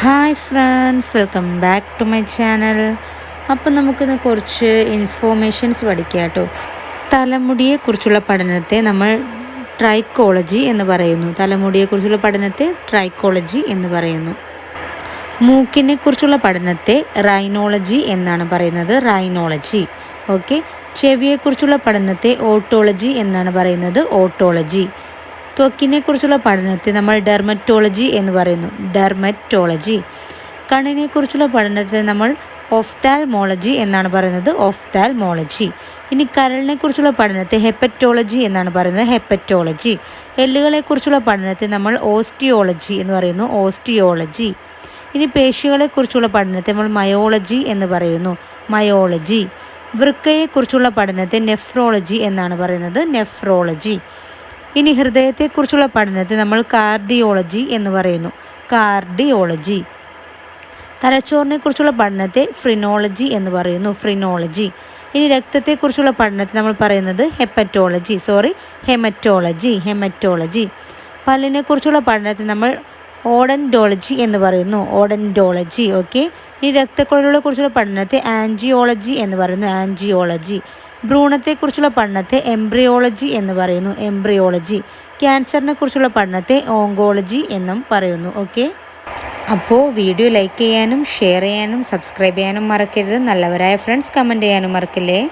Hi friends welcome back to my channel അപ്പോൾ നമുക്കിന്ന് കുറച്ച് ഇൻഫോർമേഷൻസ് പഠിക്കാം കേട്ടോ. തലമുടിയെക്കുറിച്ചുള്ള പഠനത്തെ നമ്മൾ ട്രൈക്കോളജി എന്ന് പറയുന്നു. തലമുടിയെക്കുറിച്ചുള്ള പഠനത്തെ ട്രൈക്കോളജി എന്ന് പറയുന്നു. മൂക്കിനെ കുറിച്ചുള്ള പഠനത്തെ റൈനോളജി എന്നാണ് പറയുന്നത്. റൈനോളജി ഓക്കെ ചെവിയെക്കുറിച്ചുള്ള പഠനത്തെ ഓട്ടോളജി എന്നാണ് പറയുന്നത്. ഓട്ടോളജി ത്വക്കിനെ കുറിച്ചുള്ള പഠനത്തെ നമ്മൾ ഡെർമറ്റോളജി എന്ന് പറയുന്നു. ഡെർമറ്റോളജി കണ്ണിനെ കുറിച്ചുള്ള പഠനത്തെ നമ്മൾ ഒഫ്താൽമോളജി എന്നാണ് പറയുന്നത്. ഒഫ്താൽമോളജി ഇനി കരളിനെ കുറിച്ചുള്ള പഠനത്തെ ഹെപ്പറ്റോളജി എന്നാണ് പറയുന്നത്. ഹെപ്പറ്റോളജി എല്ലുകളെ കുറിച്ചുള്ള പഠനത്തെ നമ്മൾ ഓസ്റ്റിയോളജി എന്ന് പറയുന്നു. ഓസ്റ്റിയോളജി ഇനി പേശികളെക്കുറിച്ചുള്ള പഠനത്തെ നമ്മൾ മയോളജി എന്ന് പറയുന്നു. മയോളജി വൃക്കയെക്കുറിച്ചുള്ള പഠനത്തെ നെഫ്രോളജി എന്നാണ് പറയുന്നത്. നെഫ്രോളജി ഇനി ഹൃദയത്തെക്കുറിച്ചുള്ള പഠനത്തെ നമ്മൾ കാർഡിയോളജി എന്ന് പറയുന്നു. കാർഡിയോളജി. തലച്ചോറിനെക്കുറിച്ചുള്ള പഠനത്തെ ഫ്രിനോളജി എന്ന് പറയുന്നു. ഫ്രിനോളജി. ഇനി രക്തത്തെക്കുറിച്ചുള്ള പഠനത്തെ നമ്മൾ പറയുന്നത് ഹെപ്പറ്റോളജി. Sorry haematology haematology. പല്ലിനെക്കുറിച്ചുള്ള പഠനത്തെ നമ്മൾ ഓഡൻഡോളജി എന്ന് പറയുന്നു. Odontology okay. ഈ രക്തക്കുഴലുകളെ കുറിച്ചുള്ള പഠനത്തെ ആൻജിയോളജി എന്ന് പറയുന്നു. ആൻജിയോളജി. ഭ്രൂണത്തെക്കുറിച്ചുള്ള പഠനത്തെ എംബ്രിയോളജി എന്ന് പറയുന്നു. എംബ്രിയോളജി. ക്യാൻസറിനെ കുറിച്ചുള്ള പഠനത്തെ ഓങ്കോളജി എന്നും പറയുന്നു. ഓക്കെ? അപ്പോൾ വീഡിയോ ലൈക്ക് ചെയ്യാനും ഷെയർ ചെയ്യാനും സബ്സ്ക്രൈബ് ചെയ്യാനും മറക്കരുത്. നല്ലവരായ ഫ്രണ്ട്സ് കമന്റ് ചെയ്യാനും മറക്കില്ലേ?